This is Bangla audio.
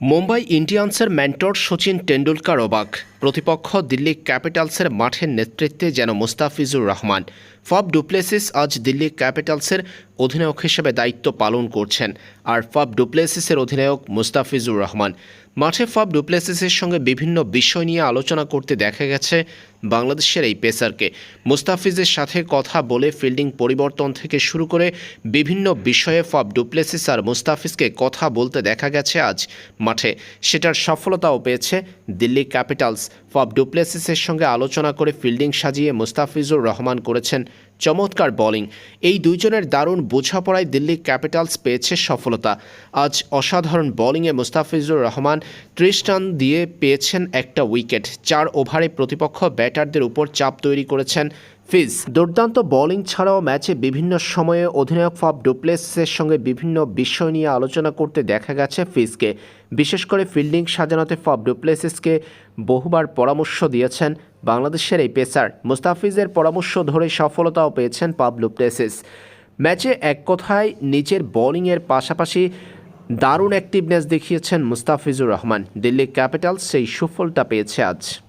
মুম্বাই ইন্ডিয়ান্সের মেন্টর সচিন টেন্ডুলকার অবাক। প্রতিপক্ষ দিল্লি ক্যাপিটালসের মাঠের নেতৃত্বে যেন মুস্তাফিজুর রহমান। ফব ডুপ্লেসিস আজ দিল্লি ক্যাপিটালসের অধিনায়ক হিসেবে দায়িত্ব পালন করছেন, আর ফব ডুপ্লেসিসের অধিনায়ক মুস্তাফিজুর রহমান। মাঠে ফব ডুপ্লেসিসের সঙ্গে বিভিন্ন বিষয় নিয়ে আলোচনা করতে দেখা গেছে বাংলাদেশের এই পেসারকে। মুস্তাফিজের সাথে কথা বলে ফিল্ডিং পরিবর্তন থেকে শুরু করে বিভিন্ন বিষয়ে ফব ডুপ্লেসিস আর মুস্তাফিজকে কথা বলতে দেখা গেছে আজ মাঠে। সেটার সফলতাও পেয়েছে দিল্লি ক্যাপিটালস। ফব ডুপ্লেসিসের সঙ্গে আলোচনা করে ফিল্ডিং সাজিয়ে মুস্তাফিজুর রহমান করেছেন। চমৎকার বোলিং এই দুইজনের দারুণ বোঝাপড়ায় দিল্লি ক্যাপিটালস পেয়েছে সফলতা। আজ অসাধারণ বোলিংয়ে মুস্তাফিজুর রহমান ত্রিশ রান দিয়ে পেয়েছেন একটা উইকেট চার ওভারে প্রতিপক্ষ ব্যাটারদের উপর চাপ তৈরি করেছেন ফিজ। দুর্দান্ত বোলিং ছাড়াও ম্যাচে বিভিন্ন সময়ে অধিনায়ক ফব ডুপ্লেসের সঙ্গে বিভিন্ন বিষয় নিয়ে আলোচনা করতে দেখা গেছে ফিজকে। বিশেষ করে ফিল্ডিং সাজানোতে ফব ডুপ্লেসিসকে বহুবার পরামর্শ দিয়েছেন বাংলাদেশের এই পেসার মুস্তাফিজের পরামর্শ ধরে সফলতাও পেয়েছেন পাবলু প্লেসেস। ম্যাচে এক কথায় নিজের বোলিংয়ের পাশাপাশি দারুণ অ্যাক্টিভনেস দেখিয়েছেন মুস্তাফিজুর রহমান। দিল্লি ক্যাপিটালস সেই সুফলটা পেয়েছে আজ।